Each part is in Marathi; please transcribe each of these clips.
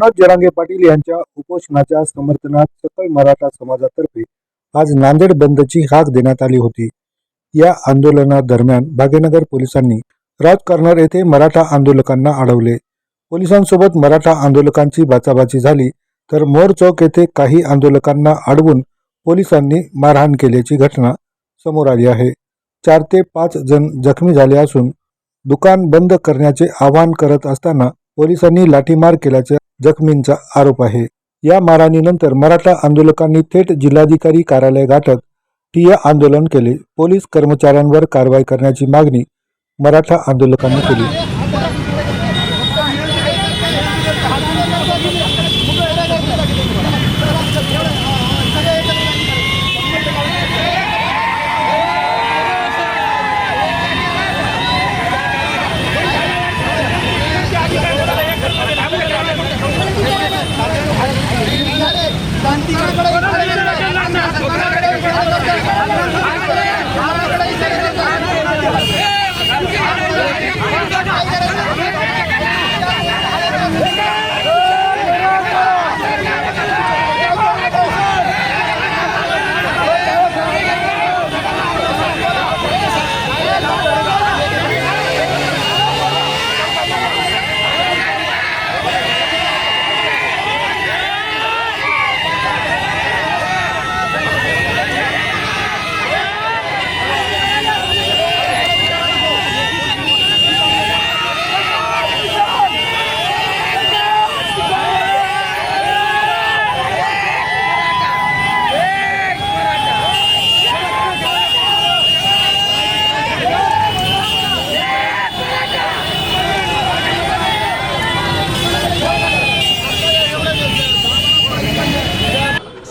एकनाथ जरांगे पाटील यांच्या उपोषणाच्या समर्थनात सकल मराठा समाजातर्फे आज नांदेड बंदची हाक देण्यात आली होती. या आंदोलनादरम्यान भाग्यनगर पोलिसांनी राजकारणार येथे मराठा आंदोलकांना अडवले. पोलिसांसोबत मराठा आंदोलकांची बाचाबाची झाली तर मोर चौक येथे काही आंदोलकांना अडवून पोलिसांनी मारहाण केल्याची घटना समोर आली आहे. चार ते पाच जण जखमी झाले असून दुकान बंद करण्याचे आवाहन करत असताना पोलिसांनी लाठीमार केल्याचे जखमींचा आरोप आहे. या मारहाणीनंतर मराठा आंदोलकांनी थेट जिल्हाधिकारी कार्यालय गाठत ठिय्या आंदोलन केले. पोलीस कर्मचाऱ्यांवर कारवाई करण्याची मागणी मराठा आंदोलकांनी केली.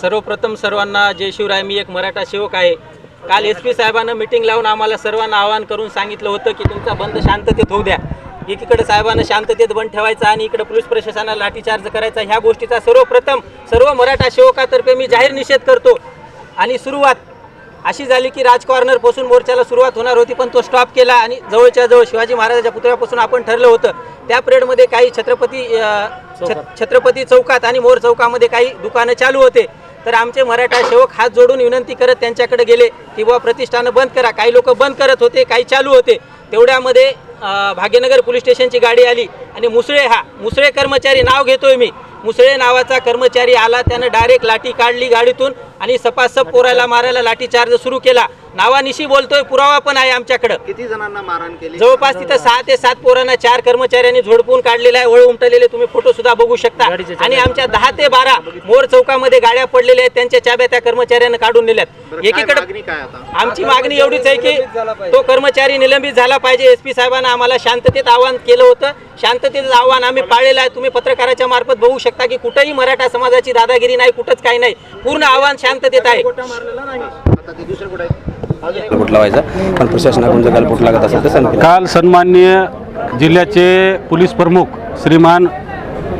सर्वप्रथम सर्वांना जय शिवराय. मी एक मराठा सेवक आहे. काल एस पी साहेबांना मिटिंग लावून आम्हाला सर्वांना आवाहन करून सांगितलं होतं की तुमचा बंद शांततेत होऊ द्या. एकीकडे साहेबांना शांततेत बंद ठेवायचा आणि इकडे पोलीस प्रशासनाला लाठीचार्ज करायचा ह्या गोष्टीचा सर्वप्रथम सर्व मराठा सेवकातर्फे मी जाहीर निषेध करतो. आणि सुरुवात अशी झाली की राज कॉर्नरपासून मोर्चाला सुरुवात होणार होती पण तो स्टॉप केला आणि जवळच्या जवळ शिवाजी महाराजाच्या पुतळ्यापासून आपण ठरलं होतं. त्या परेडमध्ये काही छत्रपती छत्रपती चौकात आणि मोर चौकामध्ये काही दुकानं चालू होते. तर आमचे मराठा सेवक हात जोडून विनंती करत त्यांच्याकडे गेले की बुवा प्रतिष्ठानं बंद करा. काही लोक बंद करत होते काही चालू होते. तेवढ्यामध्ये भाग्यनगर पोलीस स्टेशनची गाडी आली आणि मुसळे हा मुसळे कर्मचारी नाव घेतोय मी. मुसळे नावाचा कर्मचारी आला त्यानं डायरेक्ट लाठी काढली गाडीतून आणि सपासप पोरायला मारायला लाठीचार्ज सुरू केला. नावानिशी बोलतोय पुरावा पण आहे आमच्याकडं. किती जणांना मारहाण केली? जवळपास तिथं सहा ते सात पोरांना चार कर्मचाऱ्यांनी झोडपून काढलेला आहे वळ उमटलेले तुम्ही फोटो सुद्धा बघू शकता. आणि आमच्या दहा ते बारा मोर चौकामध्ये गाड्या पडलेल्या आहेत त्यांच्या चाब्या त्या कर्मचाऱ्यांना काढून नेल्यात. एकीकडे आमची मागणी एवढीच आहे की तो कर्मचारी निलंबित झाला पाहिजे. एस पी साहेबांना आम्हाला शांततेत आवाहन केलं होतं. शांततेचं आव्हान आम्ही पाळलेलं आहे. तुम्ही पत्रकाराच्या मार्फत बघू शकता की कुठेही मराठा समाजाची दादागिरी नाही कुठंच काही नाही. पूर्ण आव्हान शांततेत आहे. आता ते दुसरे कुठे आहेत अजून एक- गालबोट लावायचा. पण प्रशासनाकडून जर गालबोट लागत असेल तर काल सन्माननीय जिल्ह्याचे पोलीस प्रमुख श्रीमान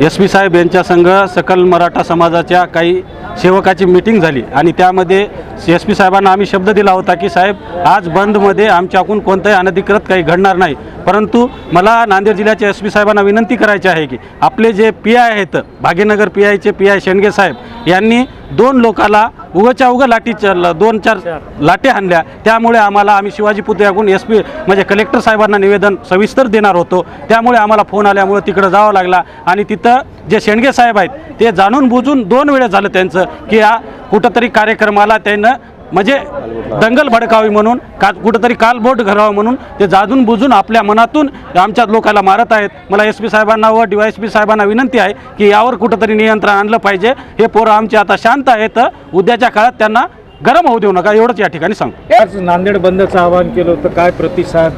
एस पी साहेब यांच्या संघ सकल मराठा समाजाच्या काही सेवकाची मिटिंग झाली. आणि त्यामध्ये एस पी साहेबांना आम्ही शब्द दिला होता की साहेब आज बंदमध्ये आमच्याकडून कोणताही अनधिकृत काही घडणार नाही. परंतु मला नांदेड जिल्ह्याच्या एस पी साहेबांना विनंती करायची आहे की आपले जे पी आय आहेत भाग्यनगर पी आयचे पी आय शेंडगे साहेब यांनी दोन लोकाला उगच्या उगं लाठी च- दोन चार लाटे हाणल्या त्यामुळे आम्हाला आम्ही शिवाजी पुतळ्याकडून एस पी म्हणजे कलेक्टर साहेबांना निवेदन सविस्तर देणार होतो. त्यामुळे आम्हाला फोन आल्यामुळे तिकडं जावं लागला. आणि तिथं जे शेंडगे साहेब आहेत ते जाणून बुजून दोन वेळेस झालं त्यांचं की हा कुठंतरी कार्यक्रमाला त्यानं म्हणजे दंगल भडकावी म्हणून का कुठंतरी कालबोट घरावं म्हणून ते जाजून बुजून आपल्या मनातून आमच्या लोकाला मारत आहेत. मला एस पी साहेबांना व डी वाय एस पी साहेबांना विनंती आहे की यावर कुठंतरी नियंत्रण आणलं पाहिजे. हे पोरं आमचे आता शांत आहेत. उद्याच्या काळात त्यांना गरम होऊ देऊ नका. एवढंच या ठिकाणी सांगतो. आज नांदेड बंदचं आवाहन केलं होतं. काय प्रतिसाद?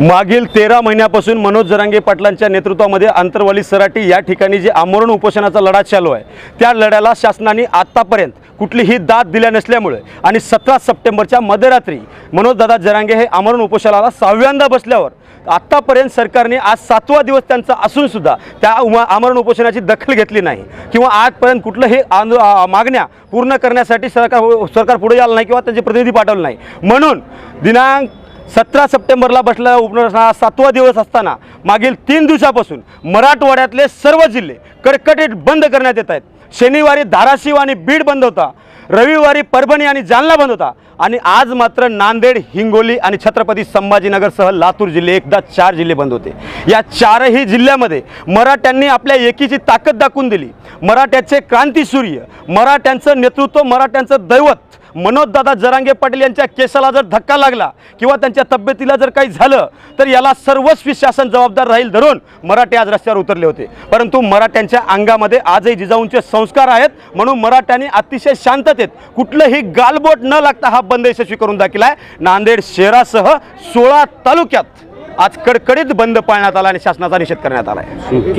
मागील तेरा महिन्यापासून मनोज जरांगे पाटलांच्या नेतृत्वामध्ये आंतरवाली सराटी या ठिकाणी जे आमरण उपोषणाचा लढा चालू आहे त्या लढ्याला शासनाने आत्तापर्यंत कुठलीही दाद दिल्या नसल्यामुळे आणि सतरा सप्टेंबरच्या मध्यरात्री मनोजदादा जरांगे हे आमरण उपोषणाला सहाव्यांदा बसल्यावर आत्तापर्यंत सरकारने आज सातवा दिवस त्यांचा असूनसुद्धा त्या उमा आमरण उपोषणाची दखल घेतली नाही किंवा आजपर्यंत कुठलं हे आंदो मागण्या पूर्ण करण्यासाठी सरकार सरकार पुढे आलं नाही किंवा त्यांचे प्रतिनिधी पाठवलं नाही. म्हणून दिनांक सतरा सप्टेंबरला बसलेल्या हा सातवा दिवस असताना मागील तीन दिवसापासून मराठवाड्यातले सर्व जिल्हे कडकडीत बंद करण्यात येत आहेत. शनिवारी धाराशिव आणि बीड बंद होता. रविवारी परभणी आणि जालना बंद होता. आणि आज मात्र नांदेड हिंगोली आणि छत्रपती संभाजीनगरसह लातूर जिल्हे एकदा चार जिल्हे बंद होते. या चारही जिल्ह्यामध्ये मराठ्यांनी आपल्या एकीची ताकद दाखवून दिली. मराठ्याचे क्रांतीसूर्य मराठ्यांचं नेतृत्व मराठ्यांचं दैवत मनोजदादा जरांगे पाटील यांच्या केसाला जर धक्का लागला किंवा त्यांच्या तब्येतीला जर काही झालं तर याला सर्वस्वी शासन जबाबदार राहील धरून मराठे आज रस्त्यावर उतरले होते. परंतु मराठ्यांच्या अंगामध्ये आजही जिजाऊंचे संस्कार आहेत म्हणून मराठ्यांनी अतिशय शांततेत कुठलंही गालबोट न लागता हा बंद यशस्वी करून दाखला आहे. नांदेड शहरासह सोळा तालुक्यात आज कडकडीत बंद पाळण्यात आला आणि शासनाचा निषेध करण्यात आला आहे.